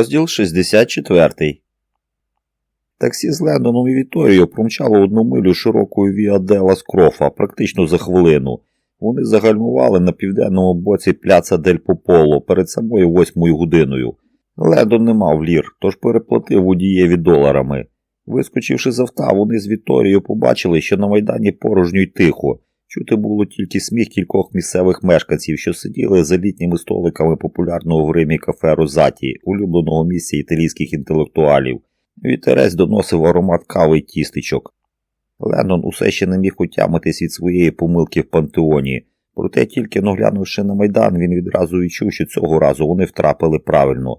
Розділ 64. Таксі з Лендоном і Віторією промчало одну милю широкою Віа Дела Скрофа, практично за хвилину. Вони загальмували на південному боці пляца Дель Пополо перед самою восьмою годиною. Лендон не мав лір, тож переплатив водієві доларами. Вискочивши з авта, вони з Віторією побачили, що на майдані порожньо й тихо. Чути було тільки сміх кількох місцевих мешканців, що сиділи за літніми столиками популярного в Римі кафе Розаті, улюбленого місця італійських інтелектуалів. Вітерець доносив аромат кави й тістечок. Леннон усе ще не міг утямитись від своєї помилки в пантеоні, проте тільки наглянувши на майдан, він відразу відчув, що цього разу вони втрапили правильно.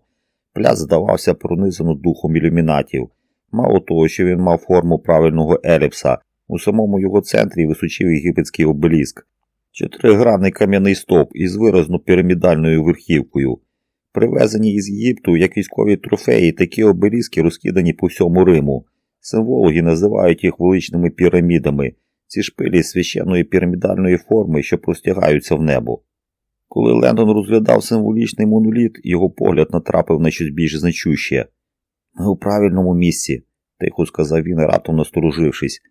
Пляц здавався пронизано духом ілюмінатів. Мало того, що він мав форму правильного еліпса, у самому його центрі височив єгипетський обеліск, чотиригранний кам'яний стовп із виразно пірамідальною верхівкою. Привезені із Єгипту як військові трофеї, такі обеліски розкидані по всьому Риму. Символоги називають їх величними пірамідами, ці шпилі священної пірамідальної форми, що простягаються в небо. Коли Лендон розглядав символічний моноліт, його погляд натрапив на щось більш значуще. Ми у правильному місці, тихо сказав він, раптом насторожившись.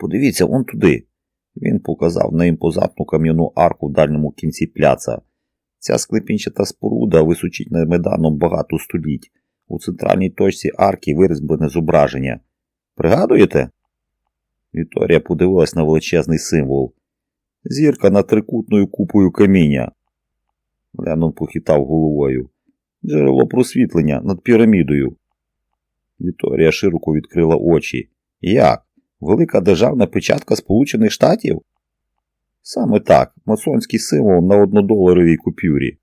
Подивіться он туди. Він показав на імпозантну кам'яну арку в дальньому кінці пляца. Ця склепінчата споруда височить над меданом багато століть. У центральній точці арки вирізблене зображення. Пригадуєте? Вікторія подивилась на величезний символ. Зірка над трикутною купою каміння. Леннон похитав головою. Джерело просвітлення над пірамідою. Вікторія широко відкрила очі. Як? Велика державна печатка Сполучених Штатів? Саме так, масонський символ на однодоларовій купюрі.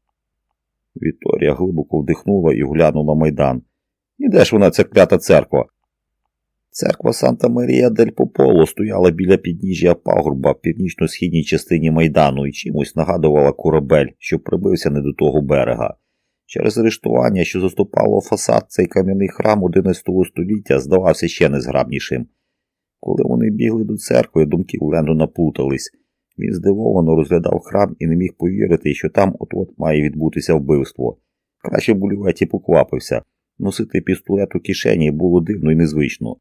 Вікторія глибоко вдихнула і глянула майдан. І де ж вона ця клята церква? Церква Санта Марія дель Пополо стояла біля підніжжя пагорба в північно-східній частині майдану і чимось нагадувала корабель, що прибився не до того берега. Через арештування, що заступало фасад, цей кам'яний храм XI століття здавався ще незграбнішим. Коли вони бігли до церкви, думки Ленду наплутались. Він здивовано розглядав храм і не міг повірити, що там от-от має відбутися вбивство. Краще б Булюветі поквапився. Носити пістолет у кишені було дивно і незвично.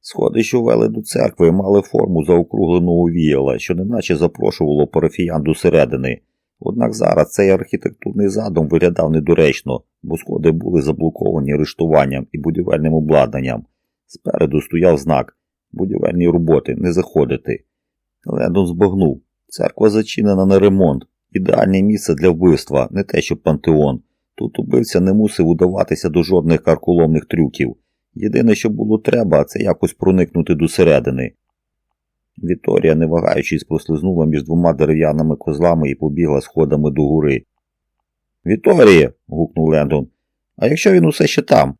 Сходи, що вели до церкви, мали форму заокругленого віяла, що неначе запрошувало парафіян до середини. Однак зараз цей архітектурний задум виглядав недоречно, бо сходи були заблоковані арештуванням і будівельним обладнанням. Спереду стояв знак будівельні роботи, не заходити. Лендон збагнув. Церква зачинена на ремонт, ідеальне місце для вбивства, не те, що пантеон. Тут убивця не мусив удаватися до жодних карколомних трюків. Єдине, що було треба, це якось проникнути до середини. Віторія, не вагаючись, прослизнула між двома дерев'яними козлами і побігла сходами до гори. Віторія. гукнув Лендон. А якщо він усе ще там?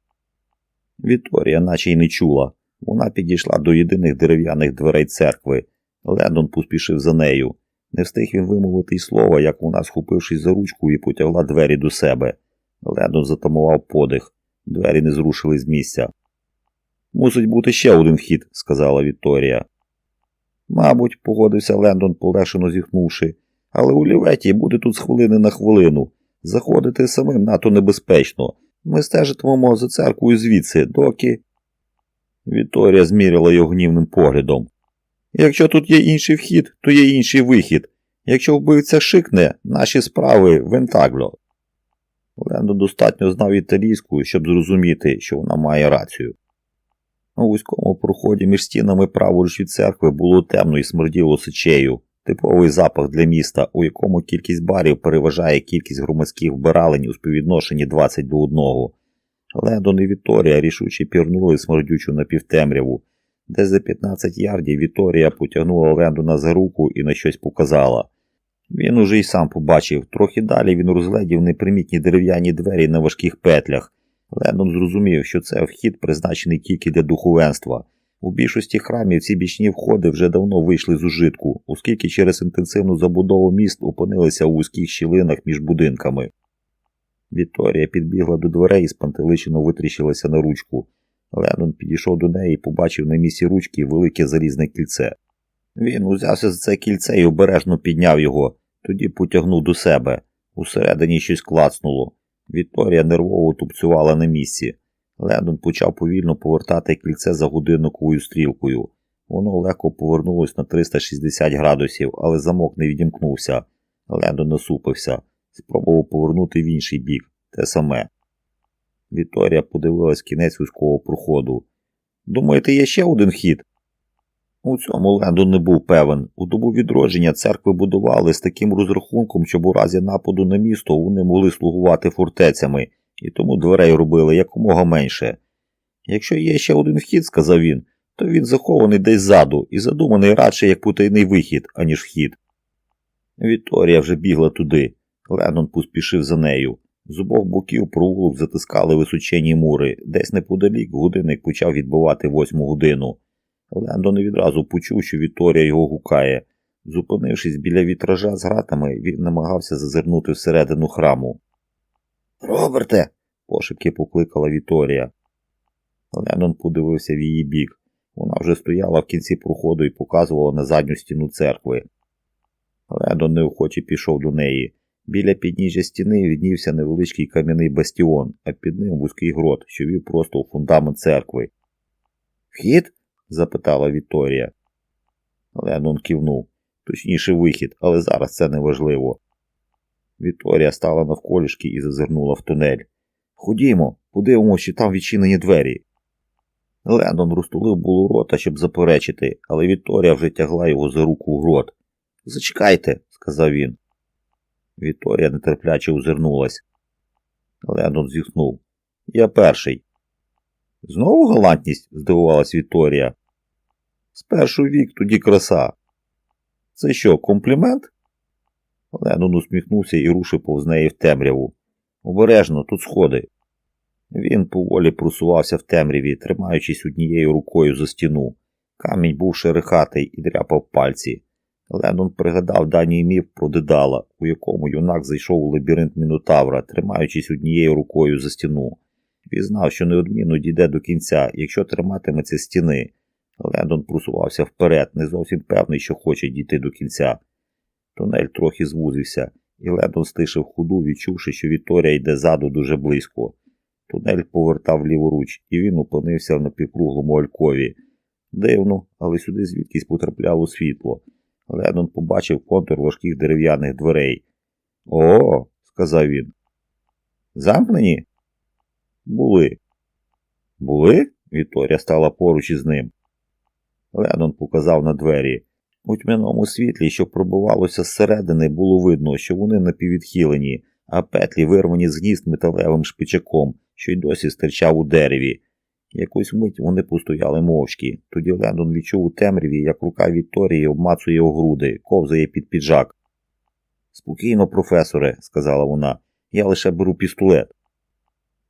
Віторія наче й не чула. Вона підійшла до єдиних дерев'яних дверей церкви. Лендон поспішив за нею. Не встиг він вимовити й слова, як вона, схопившись за ручку і потягла двері до себе. Лендон затамував подих. Двері не зрушили з місця. Мусить бути ще один вхід, сказала Вікторія. Мабуть, погодився Лендон, полегшено зіхнувши, але у ліветі буде тут з хвилини на хвилину. Заходити самим надто небезпечно. Ми стежитимемо за церквою звідси, доки. Вікторія зміряла його гнівним поглядом. Якщо тут є інший вхід, то є інший вихід. Якщо вбивця шикне, наші справи вентагло. Лендон достатньо знав італійську, щоб зрозуміти, що вона має рацію. У вузькому проході між стінами праворуч від церкви було темно і смерділо сечею, типовий запах для міста, у якому кількість барів переважає кількість громадських вбиралень у співвідношенні 20 до 1. Лендон і Віторія рішуче пірнули смердючу напівтемряву, де за 15 ярдів Віторія потягнула Лендона за руку і на щось показала. Він уже й сам побачив, трохи далі він розглядів непримітні дерев'яні двері на важких петлях. Лендон зрозумів, що це вхід призначений тільки для духовенства. У більшості храмів ці бічні входи вже давно вийшли з ужитку, оскільки через інтенсивну забудову міст опинилися у вузьких щілинах між будинками. Вікторія підбігла до дверей і спантеличено витріщилася на ручку. Леннон підійшов до неї і побачив на місці ручки велике залізне кільце. Він узявся за це кільце і обережно підняв його, тоді потягнув до себе. Усередині щось клацнуло. Вікторія нервово тупцювала на місці. Лендон почав повільно повертати кільце за годинниковою стрілкою. Воно легко повернулось на 360 градусів, але замок не відімкнувся. Лендон насупився, спробував повернути в інший бік, те саме. Вікторія подивилась кінець вузького проходу. Думаєте, є ще один хід? У цьому Лендон не був певен. У добу відродження церкви будували з таким розрахунком, щоб у разі нападу на місто вони могли слугувати фортецями, і тому дверей робили якомога менше. Якщо є ще один вхід, сказав він, то він захований десь ззаду і задуманий радше як потайний вихід, аніж вхід. Вікторія вже бігла туди. Леннон поспішив за нею. З обох боків провулок затискали височені мури, десь неподалік годинник почав відбивати восьму годину. Лендон відразу почув, що Вікторія його гукає. Зупинившись біля вітража з гратами, він намагався зазирнути всередину храму. Роберте. пошепки покликала Вікторія. Леннон подивився в її бік. Вона вже стояла в кінці проходу і показувала на задню стіну церкви. Лендон неохоче пішов до неї. Біля підніжжя стіни віднівся невеличкий кам'яний бастіон, а під ним вузький грот, що вів просто у фундамент церкви. Вхід? запитала Вікторія. Леннон кивнув. Точніше вихід, але зараз це не важливо. Вікторія стала навколішки і зазирнула в тунель. Ходімо, подивимося, що там відчинені двері. Леннон розтулив було рота, щоб заперечити, але Вікторія вже тягла його за руку в грот. Зачекайте, сказав він. Вікторія нетерпляче озирнулась. Леннон зітхнув. Я перший. Знову галантність? здивувалась Вікторія. Спершу вік, тоді краса. Це що, комплімент? Леннон усміхнувся і рушив повз неї в темряву. Обережно, тут сходи. Він поволі просувався в темряві, тримаючись однією рукою за стіну. Камінь був шерехатий і дряпав пальці. Леннон пригадав даній міф про дедала, у якому юнак зайшов у лабіринт Мінотавра, тримаючись однією рукою за стіну. Він знав, що неодмінно дійде до кінця, якщо триматиметься стіни. Лендон просувався вперед, не зовсім певний, що хоче дійти до кінця. Тунель трохи звузився, і Лендон стишив ходу, відчувши, що Вікторія йде ззаду дуже близько. Тунель повертав ліворуч, і він опинився в напівкруглому алькові. Дивно, але сюди звідкись потрапляло світло. Лендон побачив контур важких дерев'яних дверей. О, сказав він. Замкнені? Були. Були? Вікторія стала поруч із ним. Леннон показав на двері. У тьмяному світлі, що пробивалося зсередини, було видно, що вони напіввідхилені, а петлі вирвані з гнізд металевим шпичаком, що й досі стирчав у дереві. Якусь мить вони постояли мовчки. Тоді Лендон відчув у темряві, як рука Вікторії обмацує його груди, ковзає під піджак. Спокійно, професоре, сказала вона, я лише беру пістолет.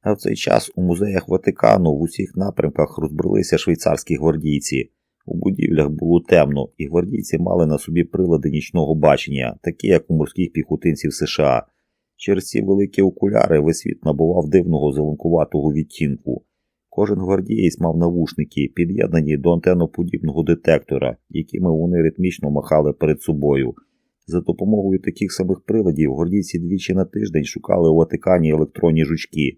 А в цей час у музеях Ватикану в усіх напрямках розбралися швейцарські гвардійці. У будівлях було темно, і гвардійці мали на собі прилади нічного бачення, такі як у морських піхотинців США. Через ці великі окуляри весь світ набував дивного зеленкуватого відтінку. Кожен гвардієць мав навушники, під'єднані до антеноподібного детектора, якими вони ритмічно махали перед собою. За допомогою таких самих приладів гвардійці двічі на тиждень шукали у Ватикані електронні жучки.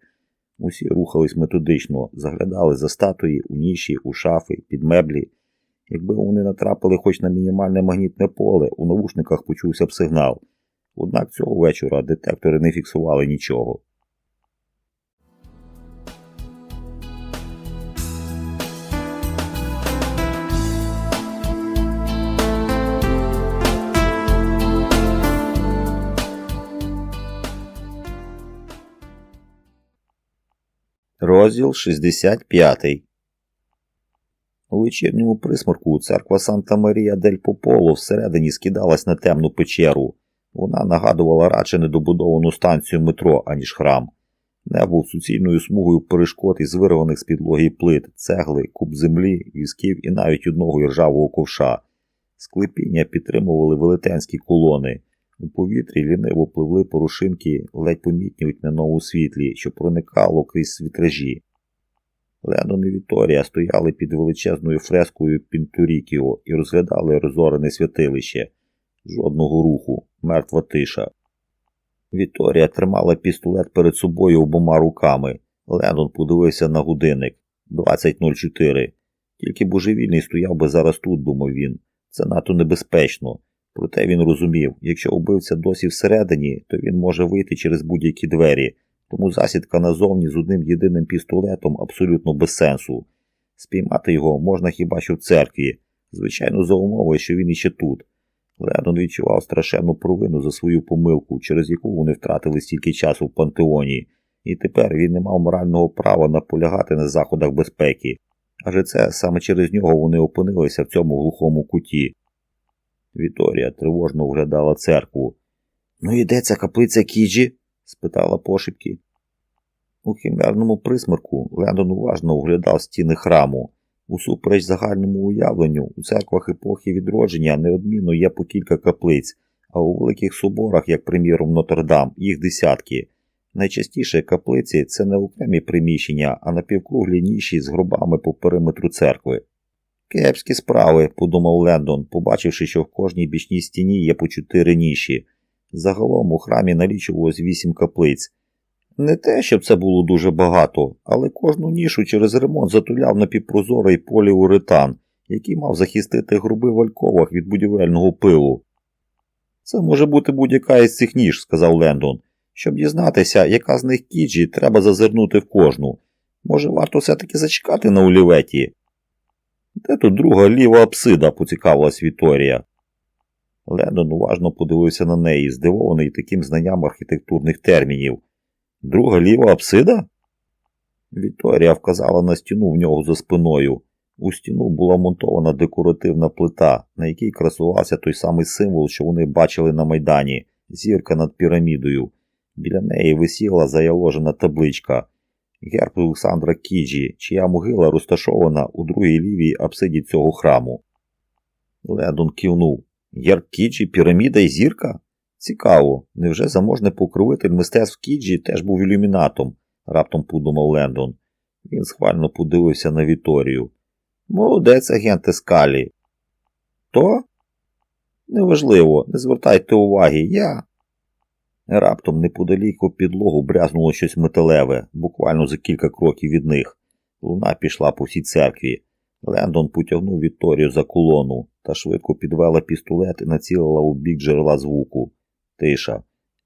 Усі рухались методично, заглядали за статуї, у ніші, у шафи, під меблі. Якби вони натрапили хоч на мінімальне магнітне поле, у навушниках почувся б сигнал. Однак цього вечора детектори не фіксували нічого. Розділ 65 У вечірньому присморку церква Санта Марія дель Пополо всередині скидалась на темну печеру. Вона нагадувала радше недобудовану станцію метро, аніж храм. Небо суцільною смугою перешкод із вирваних з підлоги плит, цегли, куб землі, візків і навіть одного іржавого ковша. Склепіння підтримували велетенські колони. У повітрі ліниво пливли порушинки, ледь помітні у тьмяному світлі, що проникало крізь вітражі. Ленон і Віторія стояли під величезною фрескою Пінтурікіо і розглядали розорене святилище. Жодного руху, мертва тиша. Вікторія тримала пістолет перед собою обома руками. Лендон подивився на годинник 20.04. Тільки божевільний стояв би зараз тут, думав він. Це надто небезпечно. Проте він розумів, якщо убивця досі всередині, то він може вийти через будь-які двері, тому засідка назовні з одним єдиним пістолетом абсолютно без сенсу. Спіймати його можна хіба що в церкві, звичайно, за умовою, що він іще тут. Леннон відчував страшенну провину за свою помилку, через яку вони втратили стільки часу в пантеоні, і тепер він не мав морального права наполягати на заходах безпеки. Адже це саме через нього вони опинилися в цьому глухому куті. Віторія тривожно оглядала церкву. Ну і де ця каплиця Кіджі? спитала пошепки. У хімерному присмерку Лендон уважно оглядав стіни храму. Усупереч загальному уявленню, у церквах епохи відродження неодмінно є по кілька каплиць, а у великих соборах, як приміром Нотр-Дам, їх десятки. Найчастіше каплиці це не окремі приміщення, а напівкруглі ніші з гробами по периметру церкви. Кепські справи, подумав Лендон, побачивши, що в кожній бічній стіні є по чотири ніші. Загалом у храмі налічувалось вісім каплиць. Не те, щоб це було дуже багато, але кожну нішу через ремонт затуляв напівпрозорий поліуретан, який мав захистити груби в альковах від будівельного пилу. Це може бути будь-яка із цих ніж, сказав Лендон. Щоб дізнатися, яка з них кіджі, треба зазирнути в кожну. Може, варто все-таки зачекати на оліветі? Де тут друга ліва апсида, поцікавилась Віторія. Лендон уважно подивився на неї, здивований таким знанням архітектурних термінів. Друга ліва апсида? Вікторія вказала на стіну в нього за спиною. У стіну була монтована декоративна плита, на якій красувався той самий символ, що вони бачили на майдані зірка над пірамідою. Біля неї висіла заяложена табличка Герб Олександра Кіджі, чия могила розташована у другій лівій апсиді цього храму. Лендон кивнув. Герб Кіджі, піраміда і зірка? Цікаво, невже заможний покровитель мистецтв Кіджі теж був ілюмінатом? раптом подумав Лендон. Він схвально подивився на Віторію. Молодець, агенте Скалі. То? Неважливо, не звертайте уваги, я. Раптом неподалік у підлогу брязнуло щось металеве, буквально за кілька кроків від них. Луна пішла по всій церкві. Лендон потягнув Вікторію за колону та швидко підвела пістолет і націлила у бік джерела звуку. Тиша.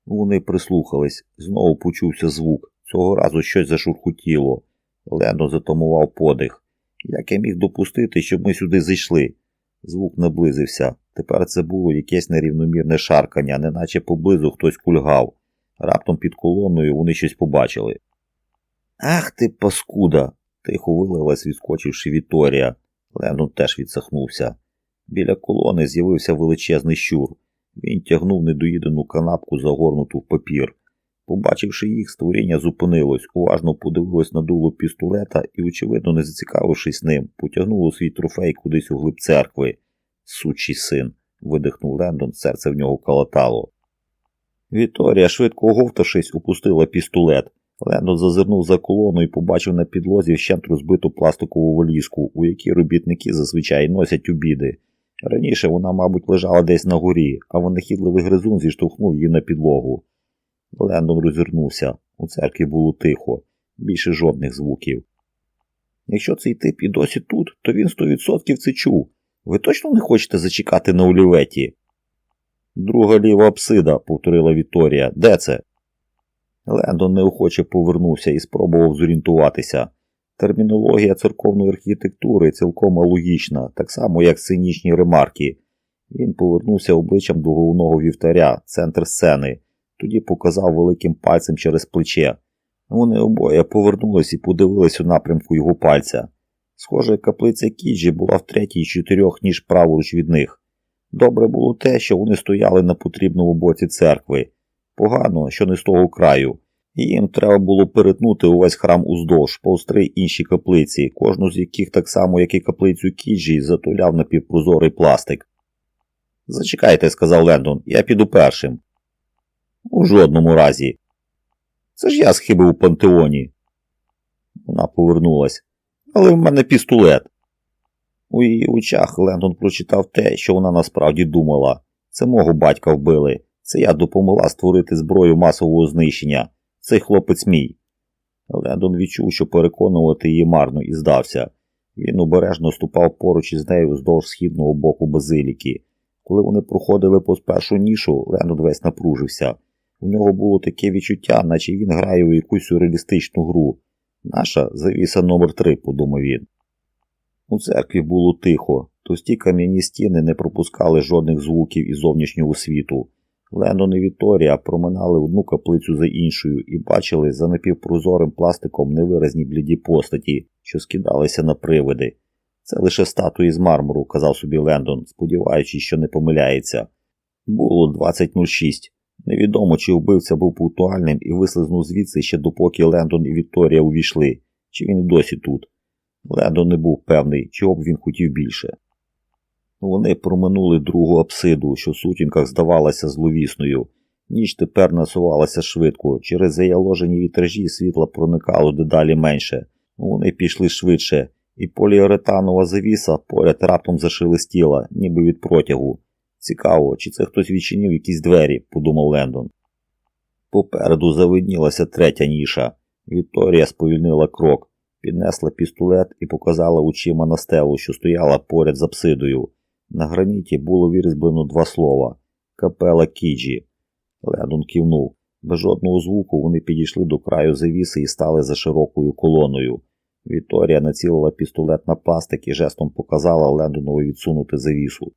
Вони прислухались, знову почувся звук. Цього разу щось зашурхотіло. Лендон затамував подих. Як я міг допустити, щоб ми сюди зайшли? Звук наблизився. Тепер це було якесь нерівномірне шаркання, неначе поблизу хтось кульгав. Раптом під колоною вони щось побачили. Ах ти, паскуда! тихо вилилась, відскочивши Віторія. Лендон теж відсахнувся. Біля колони з'явився величезний щур. Він тягнув недоїдену канапку, загорнуту в папір. Побачивши їх, створіння зупинилось, уважно подивилось на дуло пістолета і, очевидно, не зацікавившись ним, потягнуло свій трофей кудись у глиб церкви. Сучий син, видихнув Лендон, серце в нього калатало. Віторія, швидко оговтавшись, опустила пістолет. Лендон зазирнув за колону і побачив на підлозі вщент розбиту пластикову валізку, у якій робітники зазвичай носять обіди. Раніше вона, мабуть, лежала десь на горі, а винахідливий гризун зіштовхнув її на підлогу. Лендон розвернувся. У церкві було тихо, більше жодних звуків. Якщо цей тип і досі тут, то він сто відсотків це чув. Ви точно не хочете зачекати на оліветі? Друга ліва апсида, повторила Вікторія. Де це? Лендон неохоче повернувся і спробував зорієнтуватися. Термінологія церковної архітектури цілком алогічна, так само, як цинічні ремарки. Він повернувся обличчям до головного вівтаря, центр сцени, тоді показав великим пальцем через плече. Вони обоє повернулись і подивились у напрямку його пальця. Схоже, каплиця Кіджі була в третій з чотирьох ніж праворуч від них. Добре було те, що вони стояли на потрібному боці церкви. Погано, що не з того краю. Їм треба було перетнути увесь храм уздовж, повстри інші каплиці, кожну з яких так само, як і каплицю Кіджі, затуляв напівпрозорий пластик. Зачекайте, сказав Лендон, я піду першим. У жодному разі. Це ж я схибив у пантеоні. Вона повернулась. Але в мене пістолет. У її очах Лендон прочитав те, що вона насправді думала. Це мого батька вбили. Це я допомогла створити зброю масового знищення. Цей хлопець мій. Лендон відчув, що переконувати її марно і здався. Він обережно ступав поруч із нею вздовж східного боку базиліки. Коли вони проходили по спершу нішу, Лендон весь напружився. У нього було таке відчуття, наче він грає у якусь сюрреалістичну гру. Наша завіса номер три, подумав він. У церкві було тихо, товсті кам'яні стіни не пропускали жодних звуків із зовнішнього світу. Лендон і Вікторія проминали одну каплицю за іншою і бачили за напівпрозорим пластиком невиразні бліді постаті, що скидалися на привиди. Це лише статуї з мармуру, казав собі Лендон, сподіваючись, що не помиляється. Було 20.06. Невідомо, чи вбивця був пунктуальним і вислизнув звідси ще допоки Лендон і Вікторія увійшли, чи він досі тут. Лендон не був певний, чого б він хотів більше. Вони проминули другу апсиду, що в сутінках здавалася зловісною. Ніч тепер насувалася швидко, через заяложені вітражі світла проникало дедалі менше. Вони пішли швидше, і поліуретанова завіса поряд раптом зашелестіла, ніби від протягу. Цікаво, чи це хтось відчинив якісь двері, подумав Лендон. Попереду завиднілася третя ніша. Вікторія сповільнила крок, піднесла пістолет і показала очима на стелу, що стояла поряд з апсидою. На граніті було вирізблено два слова Капела Кіджі. Лендон кивнув. Без жодного звуку вони підійшли до краю завіси і стали за широкою колоною. Вікторія націлила пістолет на пластик і жестом показала Лендонові відсунути завісу.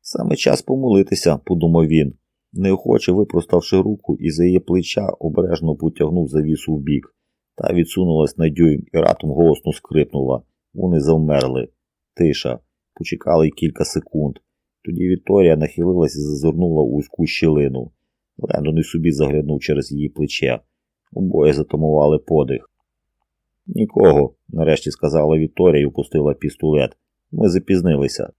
Саме час помолитися, подумав він, неохоче випроставши руку і за її плеча обережно потягнув завісу вбік. Та відсунулась на дюйм і ратом голосно скрипнула. Вони завмерли. Тиша. Почекали кілька секунд. Тоді Вікторія нахилилась і зазирнула у вузьку щілину. Лендон і собі заглянув через її плече. Обоє затамували подих. Нікого, нарешті сказала Вікторія і впустила пістолет. Ми запізнилися.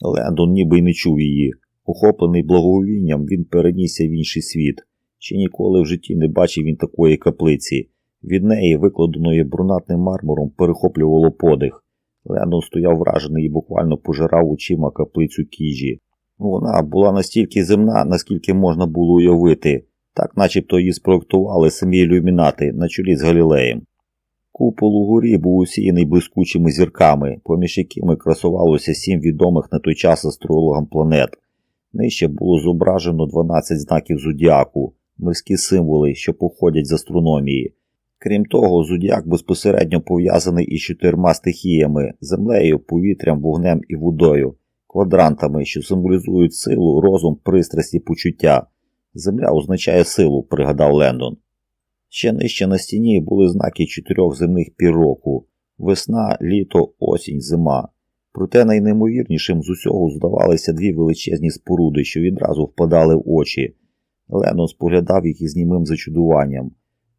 Лендон ніби й не чув її. Охоплений благовінням, він перенісся в інший світ. Ще ніколи в житті не бачив він такої каплиці. Від неї, викладеної брунатним мармуром, перехоплювало подих. Лендон стояв вражений і буквально пожирав очима каплицю кіжі. Вона була настільки земна, наскільки можна було уявити, так начебто її спроектували самі ілюмінати на чолі з Галілеєм. Купол у горі був усіяний блискучими зірками, поміж якими красувалося сім відомих на той час астрологам планет. Нижче було зображено 12 знаків зодіаку, морські символи, що походять з астрономії. Крім того, зодіак безпосередньо пов'язаний із чотирма стихіями землею, повітрям, вогнем і водою, квадрантами, що символізують силу, розум, пристрасть і почуття. Земля означає силу, пригадав Лендон. Ще нижче на стіні були знаки чотирьох земних пір року весна, літо, осінь, зима. Проте найнеймовірнішим з усього здавалися дві величезні споруди, що відразу впадали в очі. Ленон споглядав їх із німим зачудуванням.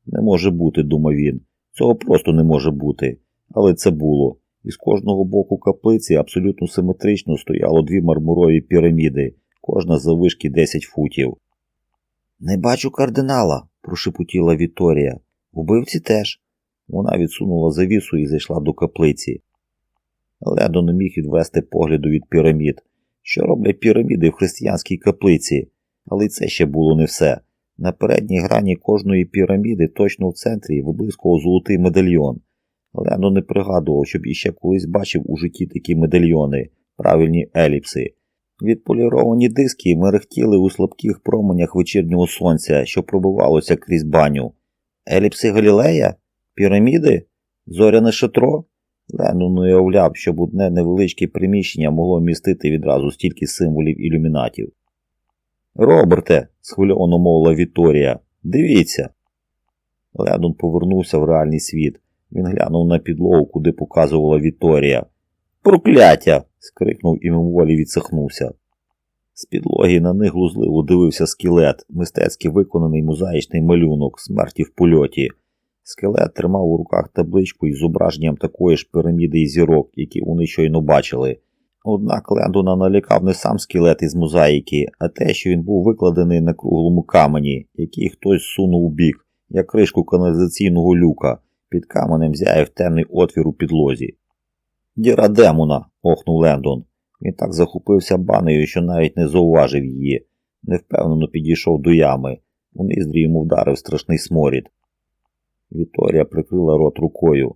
Не може бути, думав він. Цього просто не може бути. Але це було. І з кожного боку каплиці абсолютно симетрично стояло дві мармурові піраміди, кожна завишки 10 футів. Не бачу кардинала, прошепотіла Вікторія. Убивці теж. Вона відсунула завісу і зайшла до каплиці. Ледо не міг відвести погляду від пірамід. Що роблять піраміди в християнській каплиці? Але й це ще було не все. На передній грані кожної піраміди, точно в центрі, виблискував золотий медальйон. Лено не пригадував, щоб іще колись бачив у житті такі медальйони, правильні еліпси. Відполіровані диски мерехтіли у слабких променях вечірнього сонця, що пробивалося крізь баню. Еліпси Галілея? Піраміди? Зоряне шатро? Лену уявляв, щоб одне невеличке приміщення могло містити відразу стільки символів ілюмінатів. Роберте, схвильовано мовила Вікторія, дивіться. Лендон повернувся в реальний світ. Він глянув на підлогу, куди показувала Вікторія. Прокляття. Скрикнув і мимоволі відсахнувся. З підлоги на них глузливо дивився скелет, мистецький виконаний мозаїчний малюнок, смерті в польоті. Скелет тримав у руках табличку із зображенням такої ж піраміди і зірок, які вони щойно бачили. Однак Лендона налякав не сам скелет із мозаїки, а те, що він був викладений на круглому камені, який хтось сунув у бік, як кришку каналізаційного люка, під каменем зяяв темний отвір у підлозі. Діра демона, охнув Лендон. Він так захопився банею, що навіть не зауважив її. невпевнено підійшов до ями. У низдрі йому вдарив страшний сморід. Вікторія прикрила рот рукою.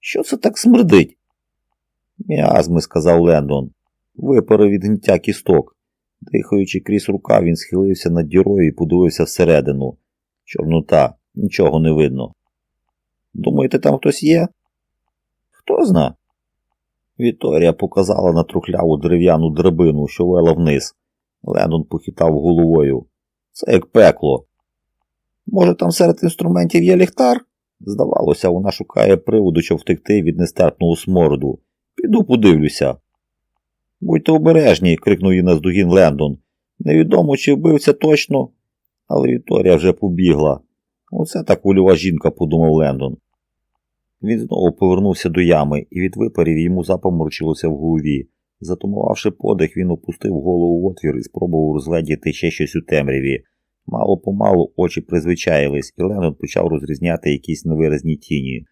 Що це так смердить? Міазми, сказав Лендон. Випари від гниття кісток. Дихаючи крізь рука, він схилився над дірою і подивився всередину. Чорнота, нічого не видно. Думаєте, там хтось є? Хто зна? Вікторія показала на трухляву дерев'яну драбину, що вела вниз. Лендон похитав головою. Це як пекло. Може, там серед інструментів є ліхтар? Здавалося, вона шукає приводу, щоб втекти від нестерпного смороду. Піду подивлюся. Будьте обережні, крикнув їй наздогін Лендон. Невідомо, чи вбивця точно, але Вікторія вже побігла. Оце так вольова жінка, подумав Лендон. Він знову повернувся до ями, і від випарів йому запоморчилося в голові. Затумувавши подих, він опустив голову в отвір і спробував розгледіти ще щось у темряві. Мало помалу очі призвичаїлись, і Леннон почав розрізняти якісь невиразні тіні.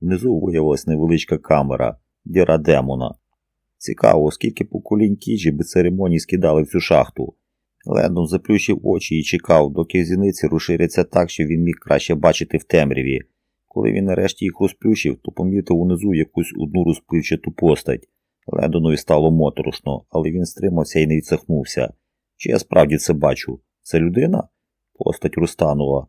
Внизу виявилась невеличка камера, діра демона. Цікаво, скільки поколінь кіджі би церемоній скидали в цю шахту. Лендон заплющив очі і чекав, доки зіниці розширяться так, що він міг краще бачити в темряві. Коли він нарешті їх розплющив, то помітив унизу якусь одну розпливчату постать. Лендонові стало моторошно, але він стримався і не відсахнувся. Чи я справді це бачу? Це людина? Постать розтанула.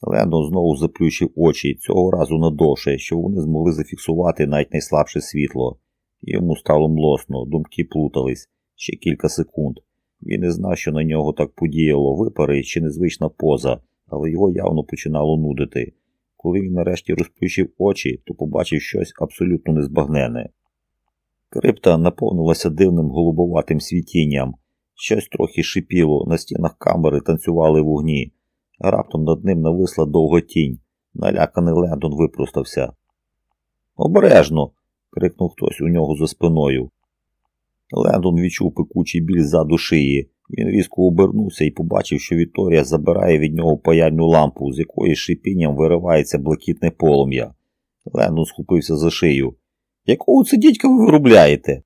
Лендон знову заплющив очі, цього разу надовше, щоб вони змогли зафіксувати навіть найслабше світло. Йому стало млосно, думки плутались ще кілька секунд. Він не знав, що на нього так подіяло випари чи незвична поза, але його явно починало нудити. Коли він нарешті розплющив очі, то побачив щось абсолютно незбагнене. Крипта наповнилася дивним голубоватим світінням. Щось трохи шипіло, на стінах камери танцювали вогні. Раптом над ним нависла довга тінь. Наляканий Лендон випростався. Обережно. крикнув хтось у нього за спиною. Лендон відчув пекучий біль ззаду шиї. Він різко обернувся і побачив, що Вікторія забирає від нього паяльну лампу, з якої шипінням виривається блакитне полум'я. Лендон схопився за шию. Якого це дідька ви виробляєте?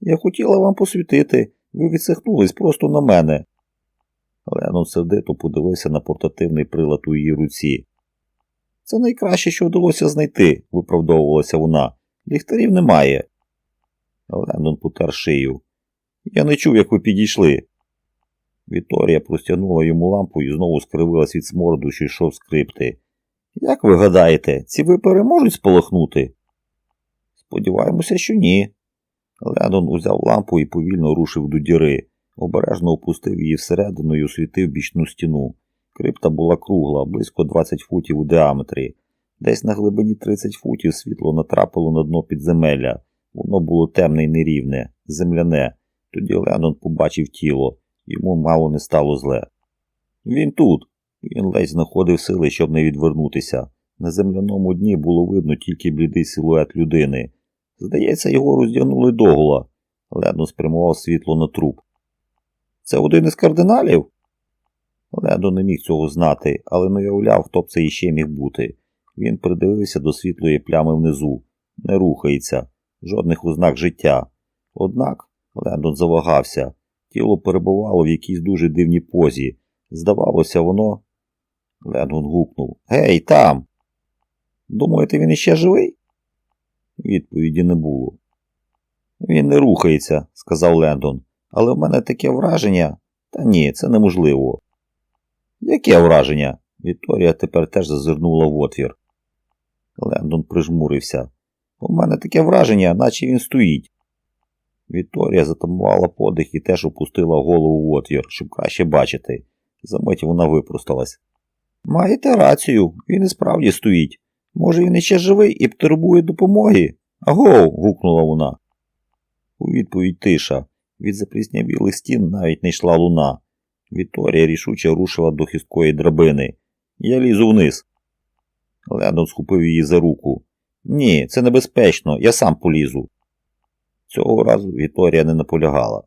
Я хотіла вам посвітити. Ви відсихнулись просто на мене. Ленон сердито подивився на портативний прилад у її руці. Це найкраще, що вдалося знайти, виправдовувалася вона. Ліхтарів немає. Леннон потер шию. Я не чув, як ви підійшли. Вікторія простягнула йому лампу і знову скривилась від сморду, що йшов скрипти. Як ви гадаєте, ці випари можуть сполохнути? Сподіваємося, що ні. Леннон узяв лампу і повільно рушив до діри, обережно опустив її всередину і освітив бічну стіну. Крипта була кругла, близько 20 футів у діаметрі. Десь на глибині 30 футів світло натрапило на дно підземелля. Воно було темне й нерівне, земляне. Тоді Леннон побачив тіло, йому мало не стало зле. Він тут. Він ледь знаходив сили, щоб не відвернутися. На земляному дні було видно тільки блідий силует людини. Здається, його роздягнули догола. Ледно спрямував світло на труп. Це один із кардиналів? Ледо не міг цього знати, але не уявляв, хто б це іще міг бути. Він придивився до світлої плями внизу, не рухається, жодних ознак життя. Однак Лендон завагався, тіло перебувало в якійсь дуже дивній позі. Здавалося, воно. Лендон гукнув Гей, там! Думаєте, він іще живий? Відповіді не було. Він не рухається, сказав Лендон, але в мене таке враження. Та ні, це неможливо. Яке враження? Вікторія тепер теж зазирнула в отвір. Лендон прижмурився. У мене таке враження, наче він стоїть. Вікторія затамувала подих і теж опустила голову в отвір, щоб краще бачити. Замить вона випросталась. Маєте рацію, він і справді стоїть. Може, він іще живий і потребує допомоги? Аго. гукнула вона. У відповідь тиша. Від запліснявілих стін навіть не йшла луна. Вікторія рішуче рушила до хисткої драбини. Я лізу вниз. Лендон схопив її за руку. Ні, це небезпечно, я сам полізу. Цього разу Вікторія не наполягала.